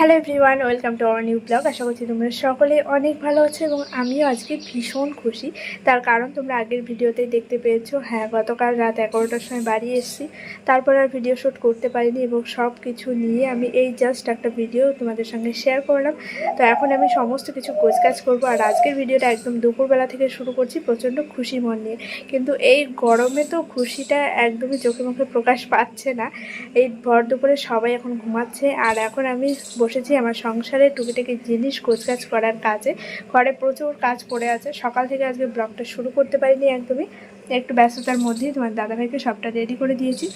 Hello everyone welcome to our new blog আশা করছি তোমরা সকলে অনেক ভালো আছো এবং আমিও আজকে ভীষণ খুশি। তার কারণ তোমরা আগের ভিডিওতেই দেখতে পেয়েছ। হ্যাঁ গতকাল রাত এগারোটার সময় বাড়ি এসেছি। তারপর আর ভিডিও শ্যুট করতে পারিনি এবং সব কিছু নিয়ে আমি এই জাস্ট একটা ভিডিও তোমাদের সঙ্গে শেয়ার করলাম। তো এখন আমি সমস্ত কিছু গোছগাছ করব আর আজকের ভিডিওটা একদম দুপুরবেলা থেকে শুরু করছি প্রচণ্ড খুশি মন নিয়ে। কিন্তু এই গরমে তো খুশিটা একদমই চোখে মুখে প্রকাশ পাচ্ছে না। এই ভর দুপুরে সবাই এখন ঘুমাচ্ছে আর এখন আমি বসেছি আমার সংসারে টুকিটাকি জিনিস গোছগাছ করার কাজে। ঘরে প্রচুর কাজ পড়ে আছে। সকাল থেকে আজকে ব্লগটা শুরু করতে পারিনি একদমই। একটু ব্যস্ততার মধ্যেই তোমার দাদাভাইকে সবটা রেডি করে দিয়েছি।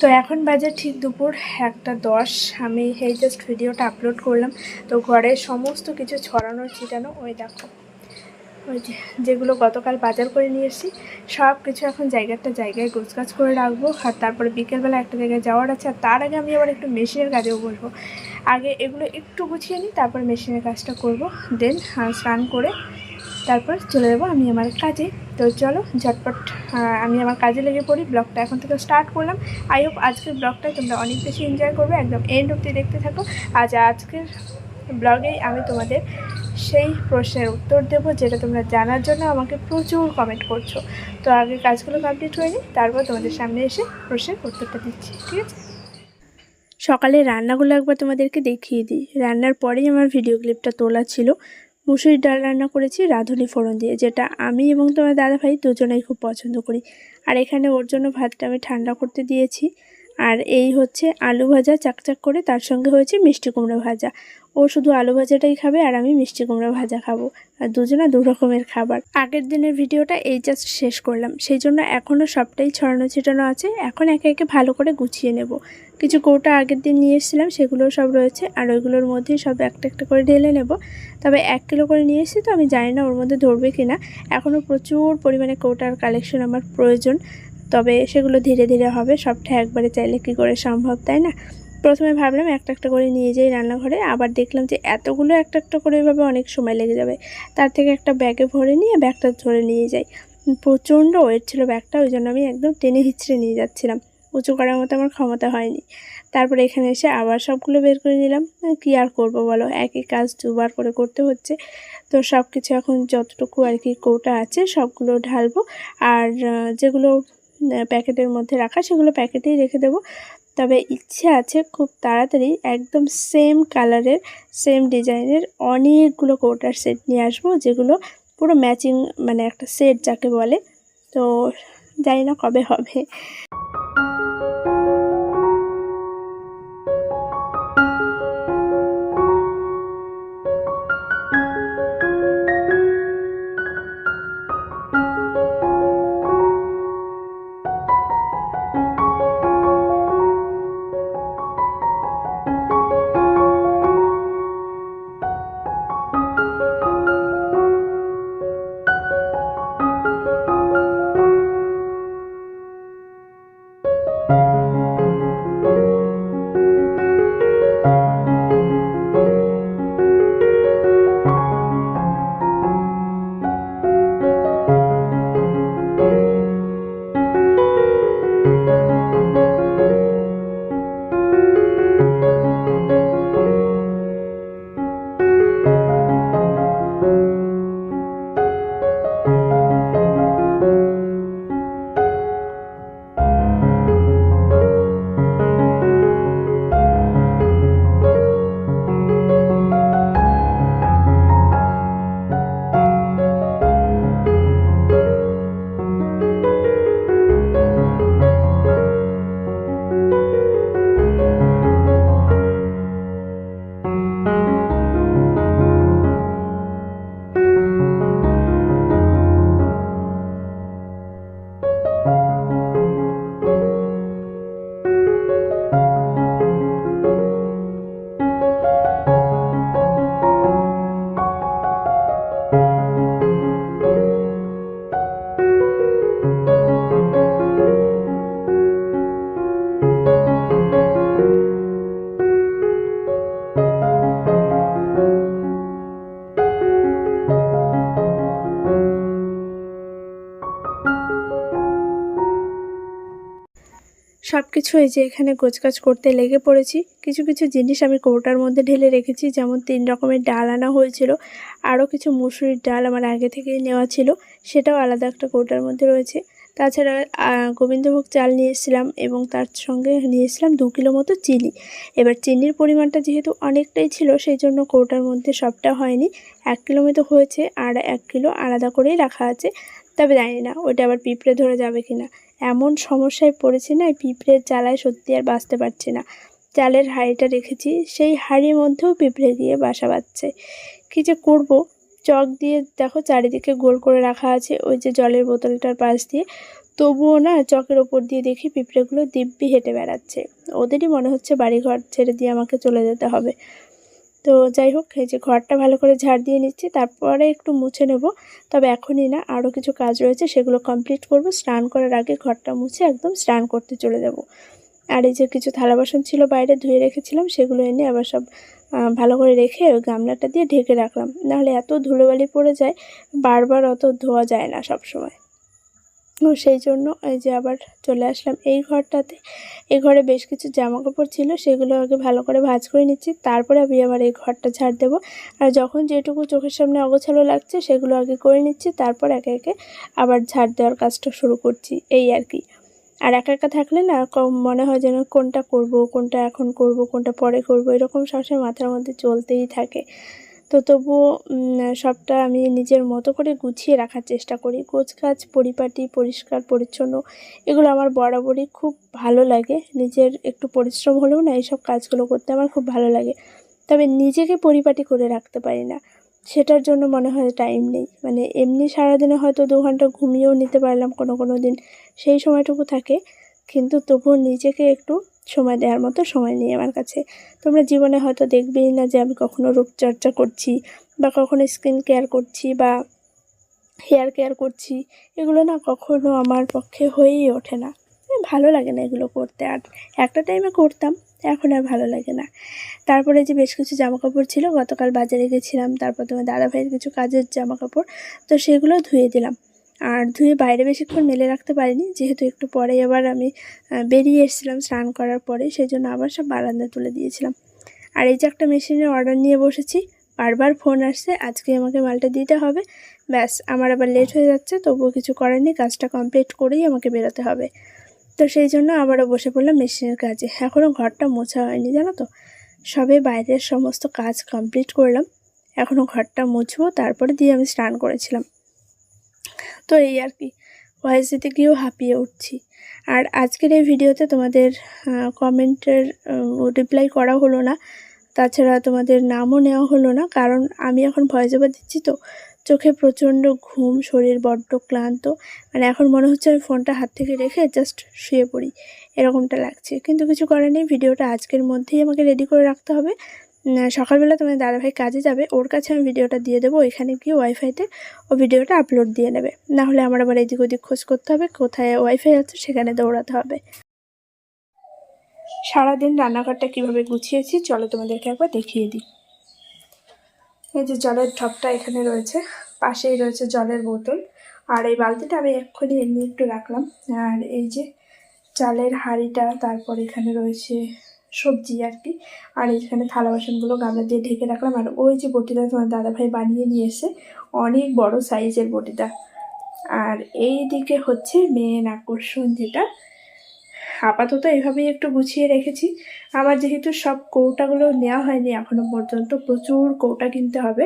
তো এখন বাজে ঠিক দুপুর একটা দশ। আমি এই জাস্ট ভিডিওটা আপলোড করলাম। তো ঘরে সমস্ত কিছু ছড়ানো, ছিটানো, ওই দেখো। ওই যে যেগুলো গতকাল বাজার করে নিয়ে এসেছি সব কিছু এখন জায়গাটা জায়গায় গোছগাছ করে রাখব। আর তারপরে বিকেলবেলা একটা জায়গায় যাওয়ার আছে। আর তার আগে আমি আবার একটু মেশিনের কাজেও বসবো। আগে এগুলো একটু গুছিয়ে নিই, তারপর মেশিনের কাজটা করব। দেন স্নান করে তারপর চলে যাব আমি আমার কাজে। তো চলো, ঝটপট আমি আমার কাজে লেগে পড়ি। ব্লগটা এখন থেকে স্টার্ট করলাম। আই হোপ আজকের ব্লগটা তোমরা অনেক বেশি এনজয় করবে। একদম এন্ড অব্দি দেখতে থাকো। আজ আজকের ব্লগেই আমি তোমাদের সেই প্রশ্নের উত্তর দেব, যেটা তোমরা জানার জন্য আমাকে প্রচুর কমেন্ট করছ। তো আগে কাজগুলো কমপ্লিট হয়ে নিই তারপর তোমাদের সামনে এসে প্রশ্নের উত্তরটা দিচ্ছি, ঠিক আছে? সকালে রান্নাগুলো একবার তোমাদেরকে দেখিয়ে দিই। রান্নার পরেই আমার ভিডিও ক্লিপটা তোলা ছিল। মুসুরির ডাল রান্না করেছি, রাঁধুনি ফোড়ন দিয়ে, যেটা আমি এবং তোমার দাদাভাই দুজনেই খুব পছন্দ করি। আর এখানে ওর জন্য ভাতটা আমি ঠান্ডা করতে দিয়েছি। আর এই হচ্ছে আলু ভাজা চাকচাক করে, তার সঙ্গে হয়েছে মিষ্টি কুমড়ো ভাজা। ও শুধু আলু ভাজাটাই খাবে আর আমি মিষ্টি কুমড়ো ভাজা খাব। আর দুজনা দু রকমের খাবার। আগের দিনের ভিডিওটা এই জাস্ট শেষ করলাম। সেই জন্য এখনও সবটাই ছড়ানো ছিটানো আছে। এখন একে একে ভালো করে গুছিয়ে নেব। কিছু কৌটা আগের দিন নিয়ে এসেছিলাম সেগুলো সব রয়েছে, আর ওইগুলোর মধ্যেই সব একটা একটা করে ঢেলে নেব। তবে এক কিলো করে নিয়ে এসেছি তো, আমি জানি না ওর মধ্যে ধরবে কি না এখনও প্রচুর পরিমাণে কৌটার কালেকশন আমার প্রয়োজন, তবে সেগুলো ধীরে ধীরে হবে, সবটা একবারে চাইলে কী করে সম্ভব, তাই না? প্রথমে ভাবলাম একটা একটা করে নিয়ে যাই রান্নাঘরে, আবার দেখলাম যে এতগুলো একটা একটা করে এভাবে অনেক সময় লেগে যাবে। তার থেকে একটা ব্যাগে ভরে নিয়ে ব্যাগটা ধরে নিয়ে যাই। প্রচণ্ড ওয়েট ছিল ব্যাগটা, ওই জন্য আমি একদম টেনে হিচড়ে নিয়ে যাচ্ছিলাম। উঁচু করার মতো আমার ক্ষমতা হয়নি। তারপরে এখানে এসে আবার সবগুলো বের করে নিলাম। কি আর করব বলো? একই কাজ দুবার করে করতে হচ্ছে। তো সব কিছু এখন যতটুকু আর কি কৌটা আছে সবগুলো ঢালবো। আর যেগুলো প্যাকেটের মধ্যে রাখা সেগুলো প্যাকেটেই রেখে দেবো। তবে ইচ্ছে আছে খুব তাড়াতাড়ি একদম সেম কালারের সেম ডিজাইনের অনেকগুলো কৌটার সেট নিয়ে আসব, যেগুলো পুরো ম্যাচিং মানে একটা সেট যাকে বলে। তো জানি না কবে হবে। সব কিছু এই যে এখানে গোছগাছ করতে লেগে পড়েছি। কিছু কিছু জিনিস আমি কৌটার মধ্যে ঢেলে রেখেছি, যেমন তিন রকমের ডাল আনা হয়েছিল, আরও কিছু মুসুরির ডাল আমার আগে থেকেই নেওয়া ছিল, সেটাও আলাদা একটা কৌটার মধ্যে রয়েছে। তাছাড়া গোবিন্দভোগ চাল নিয়ে এসেছিলাম এবং তার সঙ্গে নিয়ে এসেছিলাম দু কিলো মতো চিনি। এবার চিনির পরিমাণটা যেহেতু অনেকটাই ছিল সেই জন্য কৌটার মধ্যে সবটা হয়নি। এক কিলো মতো হয়েছে আর এক কিলো আলাদা করেই রাখা আছে। তবে জানি না, ওটা আবার পিঁপড়ে ধরে যাবে কি না এমন সমস্যায় পড়েছি না পিঁপড়ের জ্বালায় সত্যি আর বাঁচতে পারছি না। চালের হাঁড়িটা রেখেছি, সেই হাঁড়ির মধ্যেও পিঁপড়ে দিয়ে বাসা বাঁধছে। কী যে করব? চক দিয়ে দেখো চারিদিকে গোল করে রাখা আছে, ওই যে জলের বোতলটার পাশ দিয়ে। তবুও না চকের ওপর দিয়ে দেখি পিঁপড়েগুলো দিব্যি হেঁটে বেড়াচ্ছে। ওদেরই মনে হচ্ছে বাড়িঘর ছেড়ে দিয়ে আমাকে চলে যেতে হবে। তো যাই হোক, এই যে ঘরটা ভালো করে ঝাড় দিয়ে নিচ্ছি, তারপরে একটু মুছে নেব। তবে এখনই না আরও কিছু কাজ রয়েছে, সেগুলো কমপ্লিট করব। স্নান করার আগে ঘরটা মুছে একদম স্নান করতে চলে যাব। আর এই যে কিছু থালা বাসন ছিল বাইরে ধুয়ে রেখেছিলাম, সেগুলো এনে আবার সব ভালো করে রেখে ওই গামলাটা দিয়ে ঢেকে রাখলাম। নাহলে এত ধুলোবালি পড়ে যায়, বারবার অত ধোয়া যায় না সব সময় সেই জন্য এই যে আবার চলে আসলাম এই ঘরটাতে। এই ঘরে বেশ কিছু জামা কাপড় ছিল, সেগুলো আগে ভালো করে ভাঁজ করে নিচ্ছি। তারপরে আমি আবার এই ঘরটা ঝাড় দেবো। আর যখন যেটুকু চোখের সামনে অগোছালো লাগছে, সেগুলো আগে করে নিচ্ছি। তারপর একে একে আবার ঝাড় দেওয়ার কাজটা শুরু করছি, এই আর কি। আর একা একা থাকলে না মনে হয় যেন কোনটা করব, কোনটা এখন করব, কোনটা পরে করব, এরকম সবসময় মাথার মধ্যে চলতেই থাকে। তো তবুও সবটা আমি নিজের মতো করে গুছিয়ে রাখার চেষ্টা করি। গোছগাছ, পরিপাটি, পরিষ্কার, পরিচ্ছন্ন, এগুলো আমার বরাবরই খুব ভালো লাগে। নিজের একটু পরিশ্রম হলেও না এইসব কাজগুলো করতে আমার খুব ভালো লাগে। তবে নিজেকে পরিপাটি করে রাখতে পারি না। সেটার জন্য মনে হয় টাইম নেই। মানে এমনি সারাদিনে হয়তো দু ঘণ্টা ঘুমিয়েও নিতে পারলাম কোনো কোনো দিন, সেই সময়টুকু থাকে। কিন্তু তবুও নিজেকে একটু সময় দেওয়ার মতো সময় নেই আমার কাছে। তোমরা জীবনে হয়তো দেখবেই না যে আমি কখনো রূপচর্চা করছি বা কখনো স্কিন কেয়ার করছি বা হেয়ার কেয়ার করছি। এগুলো না কখনো আমার পক্ষে হয়েই ওঠে না। ভালো লাগে না এগুলো করতে। আর একটা টাইমে করতাম, এখন আর ভালো লাগে না। তারপরে যে বেশ কিছু জামা কাপড় ছিল, গতকাল বাজারে গেছিলাম, তারপর তোমার দাদা ভাইয়ের কিছু কাজের জামা কাপড় তো সেগুলো ধুয়ে দিলাম। আর ধুয়ে বাইরে বেশিক্ষণ মেলে রাখতে পারিনি। যেহেতু একটু পরে আবার আমি বেরিয়ে এসেছিলাম স্নান করার পরে সেই জন্য আবার সব বারান্দা তুলে দিয়েছিলাম। আর এই যে একটা মেশিনের অর্ডার নিয়ে বসেছি, বারবার ফোন আসছে আজকে আমাকে মালটা দিতে হবে। ব্যাস, আমার আবার লেট হয়ে যাচ্ছে, তবুও কিছু করার নেই, কাজটা কমপ্লিট করেই আমাকে বেরোতে হবে। তো সেই জন্য আবারও বসে পড়লাম মেশিনের কাজে। এখনও ঘরটা মোছা হয়নি, জানো তো? সবে বাইরের সমস্ত কাজ কমপ্লিট করলাম। এখনও ঘরটা মুছবো, তারপরে দিয়ে আমি স্নান করেছিলাম। তো এই আর কি। ভয়েস দিতে গিয়েও হাঁপিয়ে উঠছি। আর আজকের এই ভিডিওতে তোমাদের কমেন্টের রিপ্লাই করা হলো না। তাছাড়া তোমাদের নামও নেওয়া হলো না। কারণ আমি এখন ভয়েস ওভার দিচ্ছি তো। চোখে প্রচণ্ড ঘুম, শরীর বড্ড ক্লান্ত। মানে এখন মনে হচ্ছে আমি ফোনটা হাত থেকে রেখে জাস্ট শুয়ে পড়ি। এরকমটা লাগছে। কিন্তু কিছু করার নেই। ভিডিওটা আজকের মধ্যেই আমাকে রেডি করে রাখতে হবে। সকালবেলা তোমার দাদাভাই কাজে যাবে, ওর কাছে আমি ভিডিওটা দিয়ে দেবো, ওইখানে গিয়ে ওয়াইফাইতে ও ভিডিওটা আপলোড দিয়ে নেবে। না হলে আমার আবার এদিক ওদিক খোঁজ করতে হবে, কোথায় ওয়াইফাই আছে সেখানে দৌড়াতে হবে। সারাদিন রান্নাঘরটা কীভাবে গুছিয়েছি, চলো তোমাদেরকে একবার দেখিয়ে দিই। এই যে জলের ঢপটা এখানে রয়েছে, পাশেই রয়েছে জলের বোতল। আর এই বালতিটা আমি এক্ষুনি এমনি একটু রাখলাম। আর এই যে চালের হাঁড়িটা, তারপর এখানে রয়েছে সবজি আর কি। আর এখানে থালা বাসনগুলো গামলা দিয়ে ঢেকে রাখলাম। আর ওই যে বটিটা তোমার দাদাভাই বানিয়ে নিয়ে এসে অনেক বড় সাইজের বটিটা। আর এই দিকে হচ্ছে মেন আকর্ষণ যেটা আপাতত এভাবেই একটু গুছিয়ে রেখেছি। আমার যেহেতু সব কৌটাগুলো নেওয়া হয়নি এখনও পর্যন্ত, প্রচুর কৌটা কিনতে হবে।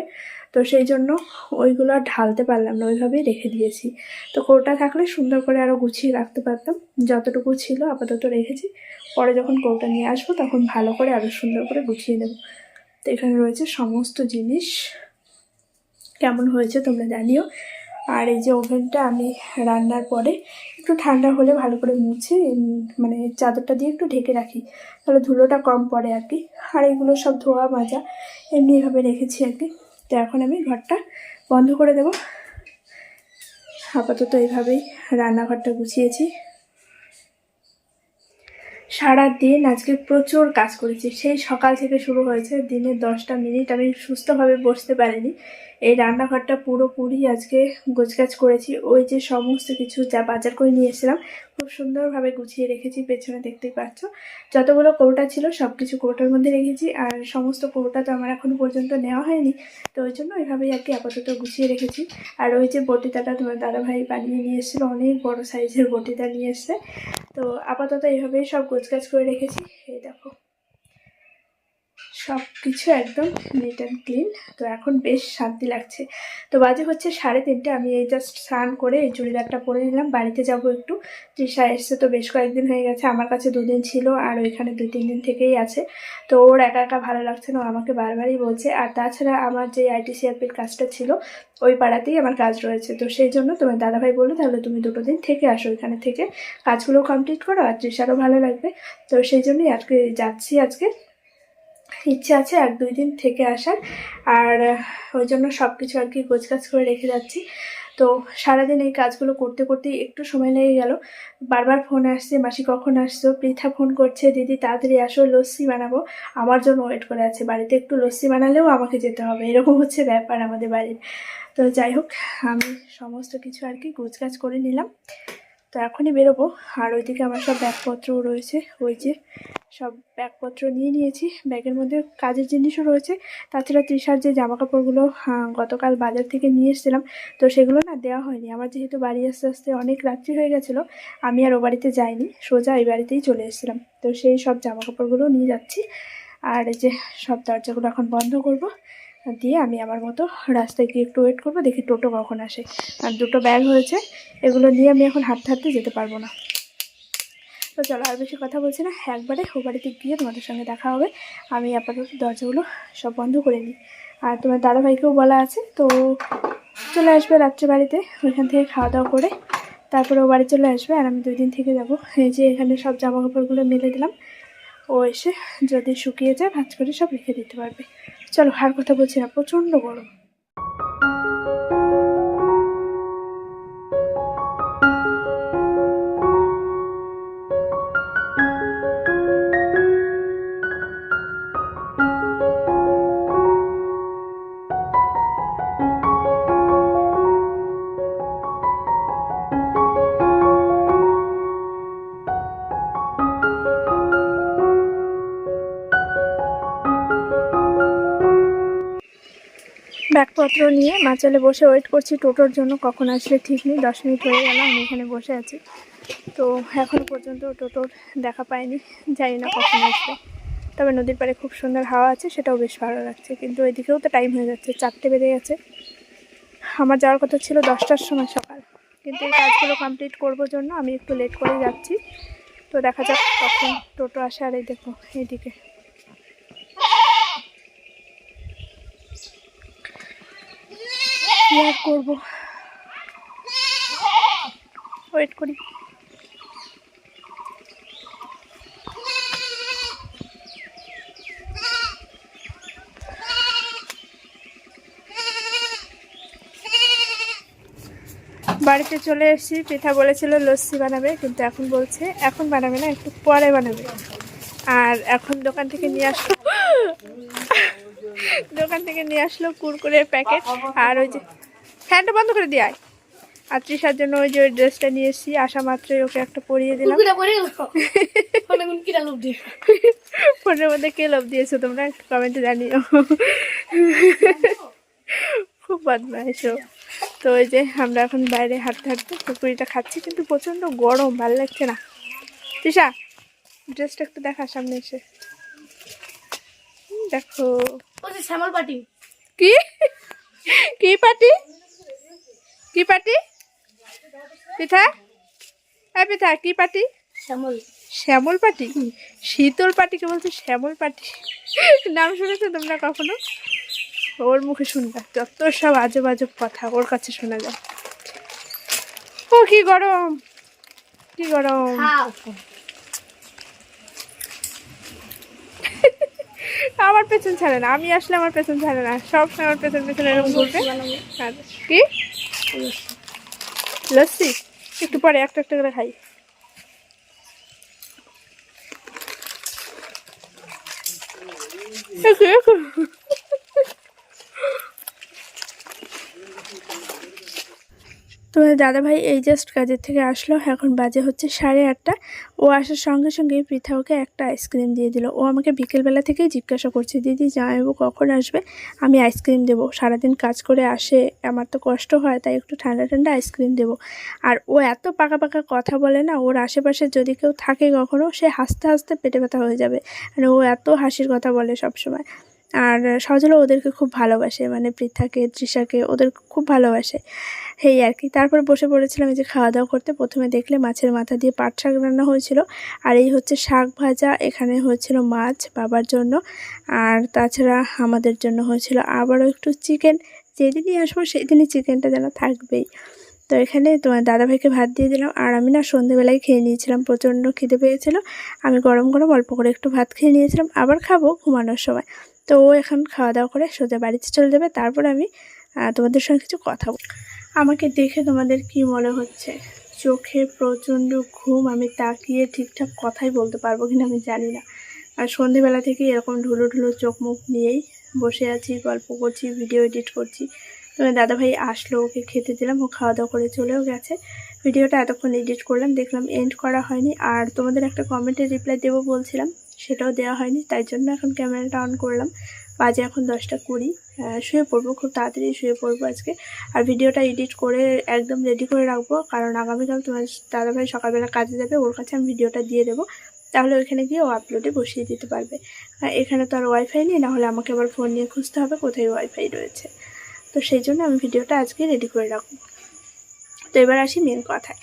তো সেই জন্য ওইগুলো আর ঢালতে পারলাম না, ওইভাবেই রেখে দিয়েছি। তো কৌটা থাকলে সুন্দর করে আরও গুছিয়ে রাখতে পারতাম। যতটুকু ছিল আপাতত রেখেছি। পরে যখন কৌটা নিয়ে আসব তখন ভালো করে আরও সুন্দর করে গুছিয়ে নেব। তো এখানে রয়েছে সমস্ত জিনিস। কেমন হয়েছে তোমরা জানিও। আর এই যে ওভেনটা আমি রান্নার পরে একটু ঠান্ডা হলে ভালো করে মুছে মানে চাদরটা দিয়ে একটু ঢেকে রাখি। তাহলে ধুলোটা কম পড়ে আর কি। আর এগুলো সব ধোয়া মাজা, এমনি এভাবে রেখেছি আর কি। তো এখন আমি ঘরটা বন্ধ করে দেবো। আপাতত এইভাবেই রান্নাঘরটা গুছিয়েছি। সারা দিন আজকে প্রচুর কাজ করেছি। সেই সকাল থেকে শুরু হয়েছে। দিনের দশটা মিনিট আমি সুস্থভাবে বসতে পারিনি। এই রান্নাঘরটা পুরোপুরি আজকে গোছগাছ করেছি। ওই যে সমস্ত কিছু যা বাজার করে নিয়ে এসেছিলাম, খুব সুন্দরভাবে গুছিয়ে রেখেছি, পেছনে দেখতেই পাচ্ছ। যতগুলো কৌটা ছিল সব কিছু কৌটার মধ্যে রেখেছি, আর সমস্ত কৌটা তো আমার এখনও পর্যন্ত নেওয়া হয়নি। তো ওই জন্য ওইভাবেই আর কি আপাতত গুছিয়ে রেখেছি। আর ওই যে বটিতাটা তোমার দাদাভাই বানিয়ে নিয়ে এসেছিল, অনেক বড় সাইজের বটিটা নিয়ে এসছে। তো আপাতত এইভাবেই সব গোছগাছ করে রেখেছি। এই দেখো। সব কিছু একদম নিট অ্যান্ড ক্লিন তো এখন বেশ শান্তি লাগছে। তো বাজে হচ্ছে সাড়ে তিনটে। আমি এই জাস্ট স্নান করে এই চুড়িদারটা পরে নিলাম। বাড়িতে যাব একটু। তৃষা এসছে তো বেশ কয়েকদিন হয়ে গেছে। আমার কাছে দুদিন ছিল আর ওইখানে দুই, তিন দিন থেকেই আছে। তো ওর একা একা ভালো লাগছে না। আমাকে বারবারই বলছে। আর তাছাড়া আমার যে আইটিসিআরপির কাজটা ছিল, ওই পাড়াতেই আমার কাজ রয়েছে। তো সেই জন্য তোমার দাদাভাই বলল, তাহলে তুমি দুটো দিন থেকে আসো ওইখানে থেকে। কাজগুলো কমপ্লিট করো আর তৃষারও ভালো লাগবে। তো সেই জন্যই আজকে যাচ্ছি আজকে। ইচ্ছে আছে এক, দুই দিন থেকে আসার। আর ওই জন্য সব কিছু আর কি গোছগাছ করে রেখে যাচ্ছি। তো সারাদিন এই কাজগুলো করতে করতে একটু সময় লেগে গেল। বারবার ফোন আসছে, মাসি কখন আসছো? পৃথা ফোন করছে, দিদি, তাড়াতাড়ি আসো, লস্যি বানাবো। আমার জন্য ওয়েট করে আছে, বাড়িতে একটু লস্যি বানালেও আমাকে যেতে হবে। এরকম হচ্ছে ব্যাপার আমাদের বাড়ির। তো যাই হোক, আমি সমস্ত কিছু আর কি গোছগাছ করে নিলাম। তো এখনই বেরোবো। আর ওইদিকে আমার সব ব্যাগপত্রও রয়েছে। ওই যে সব ব্যাগপত্র নিয়ে নিয়েছি। ব্যাগের মধ্যে কাজের জিনিসও রয়েছে। তাছাড়া তৃষার যে জামা কাপড়গুলো গতকাল বাজার থেকে নিয়ে এসেছিলাম, তো সেগুলো না দেওয়া হয়নি। আমার যেহেতু বাড়ি আসতে আসতে অনেক রাত্রি হয়ে গেছিল, আমি আর ও বাড়িতে যাইনি, সোজা এই বাড়িতেই চলে এসেছিলাম। তো সেই সব জামা কাপড়গুলো নিয়ে যাচ্ছি। আর যে সব দরজাগুলো এখন বন্ধ করব, দিয়ে আমি আমার মতো রাস্তায় গিয়ে একটু ওয়েট করব, দেখি টোটো কখন আসে। আর দুটো ব্যাগ হয়েছে, এগুলো নিয়ে আমি এখন হাঁটতে হাঁটতে যেতে পারব না। তো চলো আর বেশি কথা বলছি না। একবারে ও বাড়িতে গিয়ে তোমাদের সঙ্গে দেখা হবে। আমি আপাতত দরজাগুলো সব বন্ধ করে নিই। আর তোমার দাদাভাইকেও বলা আছে, তো চলে আসবে রাত্রে বাড়িতে, ওইখান থেকে খাওয়া দাওয়া করে তারপরে ও বাড়ি চলে আসবে আর আমি দুই দিন থেকে যাব। এই যে এখানে সব জামা কাপড়গুলো মেলে দিলাম। ও এসে যদি শুকিয়ে যায় ভাজ করে সব রেখে দিতে পারবে। চলো আর কথা বলছি না, প্রচণ্ড গরম। ব্যাগপত্র নিয়ে মাচালে বসে ওয়েট করছি টোটোর জন্য। কখন আসলে ঠিক নেই, দশ মিনিট হয়ে গেল, আমি এখানে বসে আছি। তো এখনও পর্যন্ত টোটোর দেখা পাইনি, জানি না কখন আসবে। তবে নদীর পাড়ে খুব সুন্দর হাওয়া আছে, সেটাও বেশ ভালো লাগছে। কিন্তু ওইদিকেও তো টাইম হয়ে যাচ্ছে, চারটে বেড়ে গেছে। আমার যাওয়ার কথা ছিল দশটার সময় সকাল। কিন্তু এই কাজগুলো কমপ্লিট করবার জন্য আমি একটু লেট করে যাচ্ছি। তো দেখা যাক কখন টোটো আসে, আর এই দেখো এইদিকে আর করব? ওয়েট করি। বাড়িতে চলে এসেছি, পিঠা বলেছিল লস্যি বানাবে, কিন্তু এখন বলছে এখন বানাবে না, একটু পরে বানাবে। আর এখন দোকান থেকে নিয়ে আসলো দোকান থেকে নিয়ে আসলো কুরকুরের প্যাকেট, আর ওই যে ফ্যানটা বন্ধ করে দিয়ে আয়। আর তৃষার জন্য ওই যে ওই ড্রেসটা নিয়ে এসেছি আসা মাত্রই ওকে একটা পরিয়ে দিলাম। ফোনের মধ্যে কে লোভ দিয়েছ তোমরা একটু কমেন্টে জানিও। খুব বদমাইশ তো ওই যে আমরা এখন বাইরে হাঁটতে হাঁটতে পুকুরিটা খাচ্ছি কিন্তু প্রচণ্ড গরম ভালো লাগছে না। তৃষা ড্রেসটা একটু দেখা সামনে এসে। দেখো। শ্যামল পাটি কি? কি পার্টি? কি পার্টি পিঠা? হ্যাঁ পিঠা কি পার্টি শ্যামল। শ্যামল পাটি? শীতল পাটিকে বলছে? শ্যামল পাটি। নাম শুনেছো তোমরা কখনো? ওর মুখে শুনবা। যত সব আজব আজব কথা ওর কাছে শোনা যায়। ও কি গরম! কি গরম! আমার পেছন ছাড়ে না। আমি আসলে আমার পেছন ছাড়ে না। সব সময় আমার পেছন পেছন এরকম ঘুরবে। কি? লস্যি একটু পরে একটা একটা করে খাই একটু, একটু। তোমার দাদাভাই এই জাস্ট কাজের থেকে আসলো। এখন বাজে হচ্ছে সাড়ে আটটা। ও আসার সঙ্গে সঙ্গে পৃথা ওকে একটা আইসক্রিম দিয়ে দিল। ও আমাকে বিকেলবেলা থেকেই জিজ্ঞাসা করছে, দিদি, জামাইবাবু কখন আসবে? আমি আইসক্রিম দেবো। সারাদিন কাজ করে আসে, আমার তো কষ্ট হয়, তাই একটু ঠান্ডা ঠান্ডা আইসক্রিম দেবো। আর ও এত পাকা পাকা কথা বলে না, ওর আশেপাশে যদি কেউ থাকে কখনো, সে হাসতে হাসতে পেটে ব্যথা হয়ে যাবে। মানে ও এত হাসির কথা বলে সবসময়। আর সজলও ওদেরকে খুব ভালোবাসে মানে পৃথাকে, তৃষাকে ওদের খুব ভালোবাসে। এই আর কি। তারপর বসে পড়েছিলাম এই যে খাওয়া দাওয়া করতে। প্রথমে দেখলে মাছের মাথা দিয়ে পাট শাক রান্না হয়েছিল। আর এই হচ্ছে শাক ভাজা, এখানে হয়েছিল মাছ বাবার জন্য। আর তাছাড়া আমাদের জন্য হয়েছিল আবারও একটু চিকেন। যেদিনই আসব সেই দিনই চিকেনটা যেন থাকবেই। তো এখানে তোমার দাদাভাইকে ভাত দিয়ে দিলাম। আর আমি না সন্ধেবেলায় খেয়ে নিয়েছিলাম, প্রচণ্ড খিদে পেয়েছিল। আমি গরম গরম অল্প করে একটু ভাত খেয়ে নিয়েছিলাম। আবার খাব ঘুমানোর সময়। তো ও এখন খাওয়া দাওয়া করে সোজা বাড়িতে চলে যাবে। তারপর আমি তোমাদের সঙ্গে কিছু কথা বলব। আমাকে দেখে তোমাদের কি মনে হচ্ছে? চোখে প্রচণ্ড ঘুম, আমি তাকিয়ে ঠিকঠাক কথাই বলতে পারব কিনা আমি জানি না। আর সন্ধেবেলা থেকে এরকম ঢুলো ঢুলো চোখ মুখ নিয়েই বসে আছি, গল্প করছি ভিডিও এডিট করছি। তোমার দাদাভাই আসলো, ওকে খেতে দিলাম, ও খাওয়া দাওয়া করে চলেও গেছে। ভিডিওটা এতক্ষণ এডিট করলাম, দেখলাম এন্ড করা হয়নি। আর তোমাদের একটা কমেন্টে রিপ্লাই দেবো বলছিলাম সেটাও দেওয়া হয়নি, তাই জন্য এখন ক্যামেরাটা অন করলাম। বাজে এখন দশটা কুড়ি শুয়ে পড়ব, খুব তাড়াতাড়ি শুয়ে পড়ব আজকে। আর ভিডিওটা এডিট করে একদম রেডি করে রাখব, কারণ আগামীকাল তোমার দাদাভাই সকালবেলা কাজে যাবে, ওর কাছে আমি ভিডিওটা দিয়ে দেবো। তাহলে ওইখানে গিয়ে ও আপলোডে বসিয়ে দিতে পারবে। এখানে তো আর ওয়াইফাই নেই নাহলে আমাকে আবার ফোন নিয়ে খুঁজতে হবে কোথায় ওয়াইফাই রয়েছে। তো সেই জন্য আমি ভিডিওটা আজকে রেডি করে রাখব। তো এবার আসি মেন কথায়।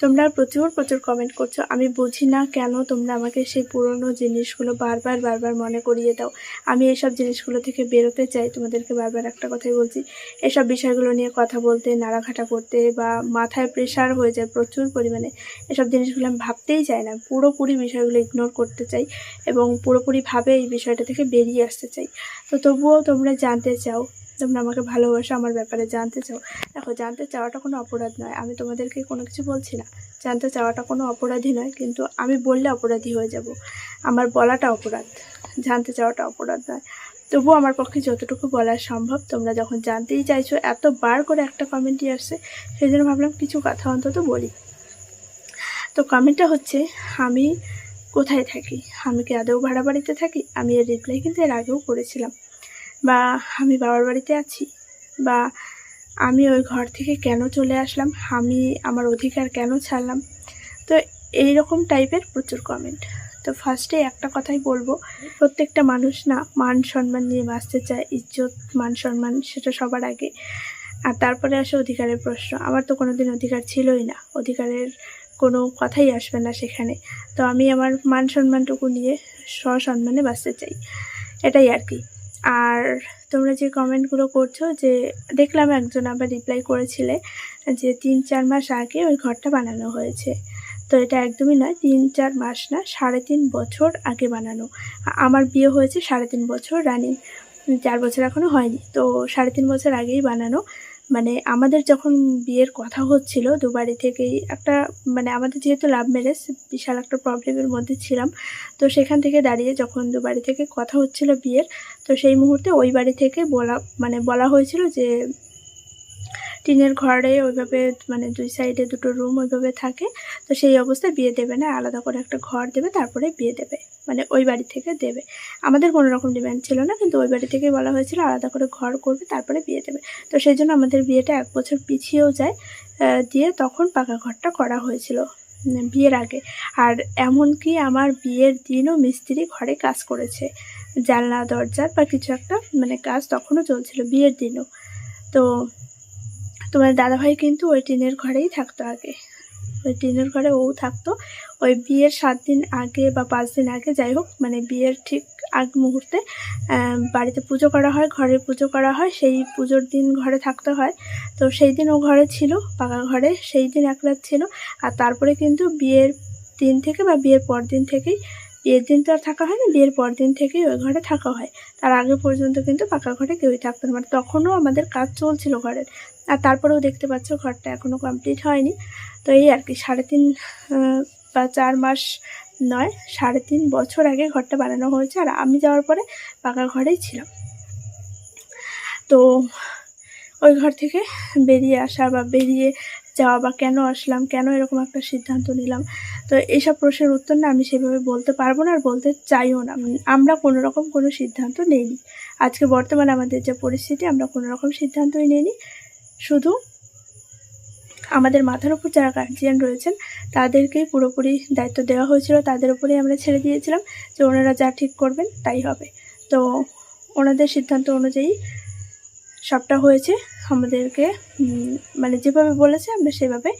তোমরা প্রচুর প্রচুর কমেন্ট করছ। আমি বুঝি না কেন তোমরা আমাকে সেই পুরনো জিনিসগুলো বারবার বারবার মনে করিয়ে দাও। আমি এইসব জিনিসগুলো থেকে বেরোতে চাই। তোমাদেরকে বারবার একটা কথাই বলছি, এসব বিষয়গুলো নিয়ে কথা বলতে, নাড়াঘাটা করতে বা মাথায় প্রেশার হয়ে যায় প্রচুর পরিমাণে। এসব জিনিসগুলো আমি ভাবতেই চাই না। পুরোপুরি বিষয়গুলো ইগনোর করতে চাই এবং পুরোপুরিভাবে এই বিষয়টা থেকে বেরিয়ে আসতে চাই। তো তবুও তোমরা জানতে চাও তোমরা আমাকে ভালোবাসো, আমার ব্যাপারে জানতে চাও। দেখো, জানতে চাওয়াটা কোনো অপরাধ নয়। আমি তোমাদেরকে কোনো কিছু বলছি না। জানতে চাওয়াটা কোনো অপরাধী নয়, কিন্তু আমি বললে অপরাধী হয়ে যাব। আমার বলাটা অপরাধ, জানতে চাওয়াটা অপরাধ নয়। তবুও আমার পক্ষে যতটুকু বলা সম্ভব, তোমরা যখন জানতেই চাইছো, এতবার করে একটা কমেন্টই আসছে সেই জন্য ভাবলাম কিছু কথা অন্তত বলি। তো কমেন্টটা হচ্ছে, আমি কোথায় থাকি? আমি কি আদৌ ভাড়া বাড়িতে থাকি? আমি এর রিপ্লাই কিন্তু এর আগেও করেছিলাম। বা আমি বাবার বাড়িতে আছি বা আমি ওই ঘর থেকে কেন চলে আসলাম, আমি আমার অধিকার কেন ছাড়লাম। তো এই রকম টাইপের প্রচুর কমেন্ট তো ফার্স্টে একটা কথাই বলব, প্রত্যেকটা মানুষ না মান সম্মান নিয়ে বাঁচতে চায়, ইজ্জত, মান সম্মান সেটা সবার আগে। আর তারপরে আসে অধিকারের প্রশ্ন, আমার তো কোনো দিন অধিকার ছিলই না, অধিকারের কোনো কথাই আসবে না সেখানে। তো আমি আমার মান সম্মানটুকু নিয়ে সসম্মানে বাঁচতে চাই, এটাই আর কি। আর তোমরা যে কমেন্টগুলো করছ যে দেখলাম একজন আবার রিপ্লাই করেছিলে যে তিন চার মাস আগে ওই ঘরটা বানানো হয়েছে। তো এটা একদমই নয়, তিন চার মাস না, সাড়ে তিন বছর আগে বানানো। আমার বিয়ে হয়েছে সাড়ে তিন বছর, রানিং চার বছর এখনও হয়নি। তো সাড়ে তিন বছর আগেই বানানো। মানে আমাদের যখন বিয়ের কথা হচ্ছিল দুবাড়ি থেকেই একটা মানে আমাদের যেহেতু লাভ ম্যারেজ বিশাল একটা প্রবলেমের মধ্যে ছিলাম। তো সেখান থেকে দাঁড়িয়ে যখন দুবাড়ি থেকে কথা হচ্ছিল বিয়ের, তো সেই মুহূর্তে ওই বাড়ি থেকে বলা মানে বলা হয়েছিল যে টিনের ঘরে ওইভাবে মানে দুই সাইডে দুটো রুম ওইভাবে থাকে, তো সেই অবস্থায় বিয়ে দেবে না, আলাদা করে একটা ঘর দেবে, তারপরে বিয়ে দেবে মানে ওই বাড়ি থেকে দেবে। আমাদের কোনো রকম ডিমান্ড ছিল না, কিন্তু ওই বাড়ি থেকে বলা হয়েছিল আলাদা করে ঘর করবে, তারপরে বিয়ে দেবে। তো সেই জন্য আমাদের বিয়েটা এক বছর পিছিয়েও যায় দিয়ে তখন পাকা ঘরটা করা হয়েছিল বিয়ের আগে। আর এমনকি আমার বিয়ের দিনও মিস্ত্রি ঘরে কাজ করেছে, জানলা দরজার বা কিছু একটা মানে কাজ তখনও চলছিল, বিয়ের দিনও। তো তোমার দাদাভাই কিন্তু ওই টিনের ঘরেই থাকতো আগে। ওই টিনের ঘরে ও থাকতো। ওই বিয়ের সাত দিন আগে বা পাঁচ দিন আগে যাই হোক মানে বিয়ের ঠিক আগ মুহূর্তে বাড়িতে পুজো করা হয়, ঘরে পুজো করা হয়, সেই পুজোর দিন ঘরে থাকতে হয়। তো সেই দিন ও ঘরে ছিল, পাকা ঘরে, সেই দিন এক রাত ছিল। আর তারপরে কিন্তু বিয়ের দিন থেকে বা বিয়ের পর দিন থেকেই বিয়ের দিন তো আর থাকা হয় না বিয়ের পর দিন থেকেই ওই ঘরে থাকা হয়। তার আগে পর্যন্ত কিন্তু পাকা ঘরে কেউই থাকতো না মানে তখনও আমাদের কাজ চলছিল ঘরের। আর তারপরেও দেখতে পাচ্ছ ঘরটা এখনও কমপ্লিট হয়নি। তো এই আর কি, সাড়ে তিন বা চার মাস নয়, সাড়ে তিন বছর আগে ঘরটা বানানো হয়েছে। আর আমি যাওয়ার পরে পাকা ঘরেই ছিলাম। তো ওই ঘর থেকে বেরিয়ে আসা বা বেরিয়ে যাওয়া বা কেন আসলাম, কেন এরকম একটা সিদ্ধান্ত নিলাম তো এইসব প্রশ্নের উত্তর না আমি সেভাবে বলতে পারব না আর বলতে চাইও না। আমরা কোনো রকম কোনো সিদ্ধান্ত নেইনি। আজকে বর্তমানে আমাদের যে পরিস্থিতি, আমরা কোনো রকম সিদ্ধান্তই নিইনি। শুধু আমাদের মাথার উপর যারা গার্জিয়ান রয়েছেন, তাদেরকেই পুরোপুরি দায়িত্ব দেওয়া হয়েছিল। তাদের উপরেই আমরা ছেড়ে দিয়েছিলাম যে ওনারা যা ঠিক করবেন তাই হবে। তো ওনাদের সিদ্ধান্ত অনুযায়ী সবটা হয়েছে। আমাদেরকে মানে যেভাবে বলেছে, আমরা সেভাবে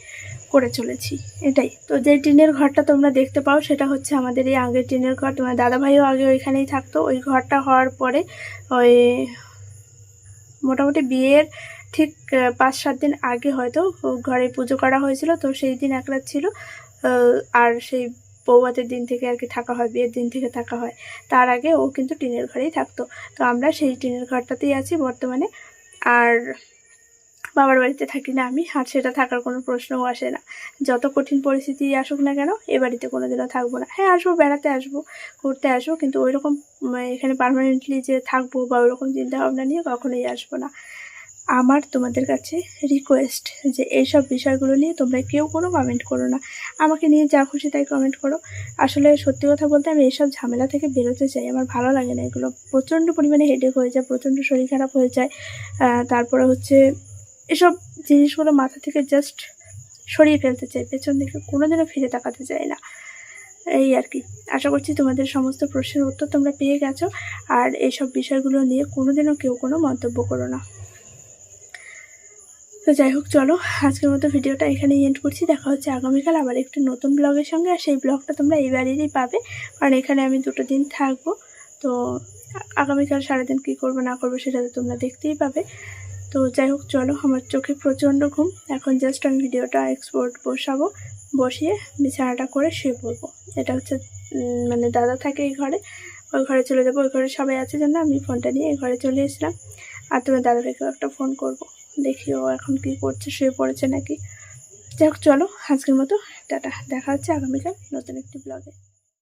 করে চলেছি, এটাই। তো যে টিনের ঘরটা তোমরা দেখতে পাও, সেটা হচ্ছে আমাদের এই আগের টিনের ঘর। তোমার দাদাভাইও আগে ওইখানেই থাকতো। ওই ঘরটা হওয়ার পরে ওই মোটামুটি বিয়ের ঠিক পাঁচ সাত দিন আগে হয়তো ঘরে পুজো করা হয়েছিল। তো সেই দিন এক রাত ছিল আর সেই বৌভাতের দিন থেকে আর কি থাকা হয়, বিয়ের দিন থেকে থাকা হয়। তার আগে ও কিন্তু টিনের ঘরেই থাকতো। তো আমরা সেই টিনের ঘরটাতেই আছি বর্তমানে। আর বাবার বাড়িতে থাকি না আমি, আর সেটা থাকার কোনো প্রশ্নও আসে না। যত কঠিন পরিস্থিতি আসুক না কেন, এ বাড়িতে কোনো দিনও থাকব না। হ্যাঁ আসব, বেড়াতে আসব, ঘুরতে আসব, কিন্তু ওই রকম এখানে পার্মানেন্টলি যে থাকব বা ওইরকম চিন্তা ভাবনা নিয়ে কখনোই আসব না। আমার তোমাদের কাছে রিকোয়েস্ট যে এইসব বিষয়গুলো নিয়ে তোমরা কেউ কোনো কমেন্ট করো না। আমাকে নিয়ে যা খুশি তাই কমেন্ট করো। আসলে সত্যি কথা বলতে আমি এইসব ঝামেলা থেকে বেরোতে চাই, আমার ভালো লাগে না এগুলো। প্রচণ্ড পরিমাণে হেডেক হয়ে যায়, প্রচণ্ড শরীর খারাপ হয়ে যায়। তারপরে হচ্ছে এসব জিনিসগুলো মাথা থেকে জাস্ট সরিয়ে ফেলতে চাই, পেছন দিকে কোনোদিনও ফিরে তাকাতে চাই না। এই আর কি। আশা করছি তোমাদের সমস্ত প্রশ্নের উত্তর তোমরা পেয়ে গেছো, আর এইসব বিষয়গুলো নিয়ে কোনোদিনও কেউ কোনো মন্তব্য করো না। তো যাই হোক, চলো আজকের মতো ভিডিওটা এখানেই এন্ড করছি। দেখা হচ্ছে আগামীকাল আবার একটি নতুন ব্লগের সঙ্গে, আর সেই ব্লগটা তোমরা এই বাড়িরই পাবে। কারণ এখানে আমি দুটো দিন থাকব। তো আগামীকাল সারাদিন কী করব না করব সেটা তো তোমরা দেখতেই পাবে। তো যাই হোক, চলো, আমার চোখে প্রচণ্ড ঘুম। এখন জাস্ট আমি ভিডিওটা এক্সপোর্ট বসাবো। বসিয়ে বিছানাটা করে শুয়ে পড়ব। এটা হচ্ছে মানে দাদা থাকে এই ঘরে, ওই ঘরে চলে যাব। ওই ঘরে সবাই আছে জন্য আমি ফোনটা নিয়ে এই ঘরে চলে এসেছিলাম। আর তোমার দাদাভাইকেও একটা ফোন করব। দেখি ও এখন কি করছে, শুয়ে পড়েছে নাকি। যাই হোক, চলো, আজকের মতো, টাটা। দেখা হচ্ছে আগামীকাল নতুন একটি ব্লগে